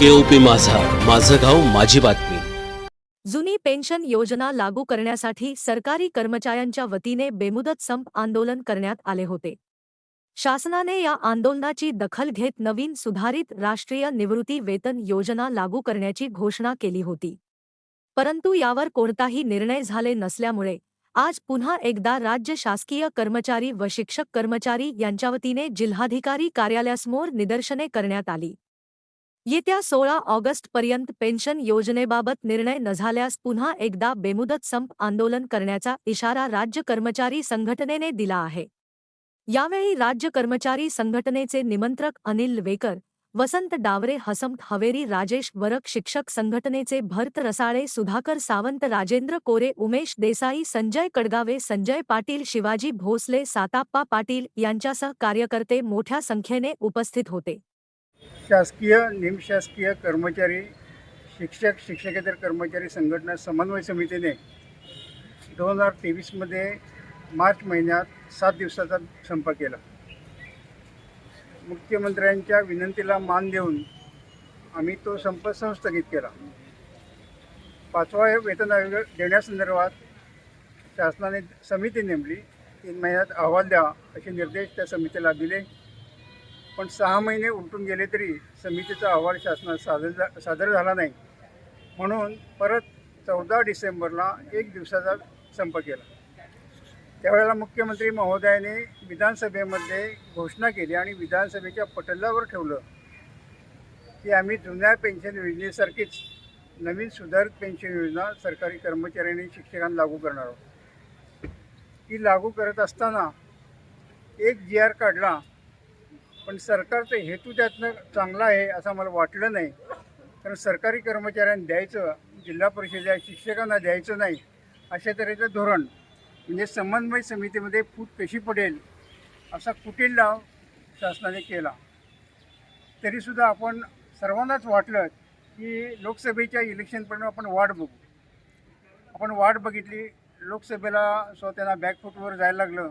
केओपी माझा. माझं गाव माझी बातमी. जुनी पेन्शन योजना लागू करण्यासाठी सरकारी कर्मचाऱ्यांच्या वतीने बेमुदत संप आंदोलन करण्यात आले होते. शासनाने या आंदोलनाची दखल घेत नवीन सुधारित राष्ट्रीय निवृत्ती वेतन योजना लागू करण्याची घोषणा केली होती. परंतु यावर कोणताही निर्णय झाले नसल्यामुळे आज पुन्हा एकदा राज्य शासकीय कर्मचारी व शिक्षक कर्मचारी यांच्या वतीने जिल्हाधिकारी कार्यालयासमोर निदर्शने करण्यात आली. येत्या सोळा ऑगस्ट पर्यंत पेन्शन योजनेबाबत निर्णय न झाल्यास पुन्हा एकदा बेमुदत संप आंदोलन करण्याचा इशारा राज्य कर्मचारी संघटनेने दिला आहे. यावेळी राज्य कर्मचारी संघटनेचे निमंत्रक अनिल वेकर वसंत डावरे हसमत हवेरी राजेश वरक शिक्षक संघटनेचे भरत रसाळे सुधाकर सावंत राजेंद्र कोरे उमेश देसाई संजय कडगावे संजय पाटील शिवाजी भोसले साताप्पा पाटील यांच्यासह कार्यकर्ते मोठ्या संख्येने उपस्थित होते. शासकीय निमशासकीय कर्मचारी शिक्षक शिक्षकेतर कर्मचारी संघटना समन्वय समितीने दोन हजार तेवीसमध्ये मार्च महिन्यात सात दिवसाचा संप केला. मुख्यमंत्र्यांच्या विनंतीला मान देऊन आम्ही तो संप संस्थगित केला. पाचवा वेतन आयोग देण्यासंदर्भात शासनाने समिती नेमली. तीन महिन्यात अहवाल द्या असे निर्देश त्या समितीला दिले. पण सहा महिने उलटून गेले तरी समितीचा अहवाल शासनात सादर झा- सादर झाला नाही. म्हणून परत चौदा डिसेंबरला एक दिवसाचा संप केला. त्यावेळेला मुख्यमंत्री महोदयाने विधानसभेमध्ये घोषणा केली आणि विधानसभेच्या पटलावर ठेवलं की आम्ही जुन्या पेन्शन योजनेसारखीच नवीन सुधारित पेन्शन योजना सरकारी कर्मचारी आणि शिक्षकांना लागू करणार आहोत. ती लागू करत असताना एक जी आर काढला पण सरकारचा हेतू त्यातनं चांगला आहे असं मला वाटलं नाही. कारण सरकारी कर्मचाऱ्यांना द्यायचं जिल्हा परिषदेच्या शिक्षकांना द्यायचं नाही अशा तऱ्हेचं धोरण म्हणजे समन्वय समितीमध्ये फूट कशी पडेल असा कुटील लाव शासनाने केला. तरीसुद्धा आपण सर्वांनाच वाटलं की लोकसभेच्या इलेक्शनपर्यंत आपण वाट बघू. आपण वाट बघितली लोकसभेला स्वतःला बॅकफूटवर जायला लागलं.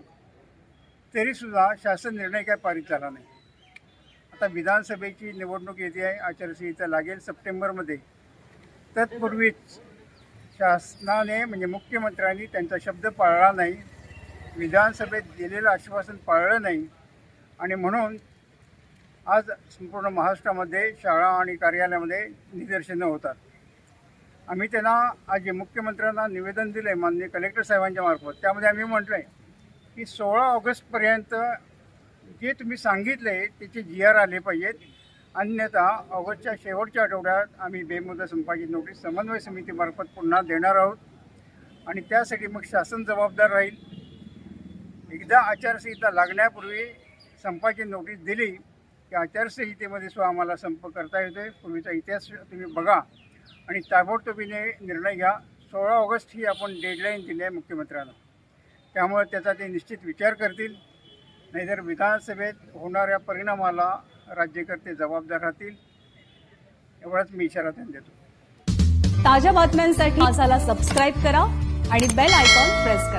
तरीसुद्धा शासन निर्णय काय पारित झाला नाही. आता विधानसभेची निवडणूक येते आहे आचारसंहिता लागेल सप्टेंबरमध्ये. तत्पूर्वीच शासनाने म्हणजे मुख्यमंत्र्यांनी त्यांचा शब्द पाळला नाही. विधानसभेत दिलेलं आश्वासन पाळलं नाही. आणि म्हणून आज संपूर्ण महाराष्ट्रामध्ये शाळा आणि कार्यालयामध्ये निदर्शनं होतात. आम्ही त्यांना आज जे मुख्यमंत्र्यांना निवेदन दिलं आहे माननीय कलेक्टर साहेबांच्या मार्फत त्यामध्ये आम्ही म्हटलं आहे की सोळा ऑगस्टपर्यंत जे तुम्ही सांगितले त्याचे जी आर आले पाहिजेत. अन्यथा ऑगस्टच्या शेवटच्या आठवड्यात आम्ही बेमुदत संपाची नोटीस समन्वय समितीमार्फत पुन्हा देणार आहोत. आणि त्यासाठी मग शासन जबाबदार राहील. एकदा आचारसंहिता लागण्यापूर्वी संपाची नोटीस दिली की आचारसंहितेमध्ये सुद्धा आम्हाला संप करता येतो पूर्वीचा इतिहास तुम्ही बघा आणि ताबडतोबीने निर्णय घ्या. सोळा ऑगस्ट ही आपण डेडलाईन दिली आहे मुख्यमंत्र्यांना त्यामुळे त्याचा ते निश्चित विचार करतील. नाहीतर विधानसभेत होणाऱ्या परिणामाला राज्यकर्ते जबाबदार राहतील एवढाच मी इशारा त्यांना देतो. ताज्या बातम्यांसाठी माझाला सबस्क्राईब करा आणि बेल आयकॉन प्रेस करा.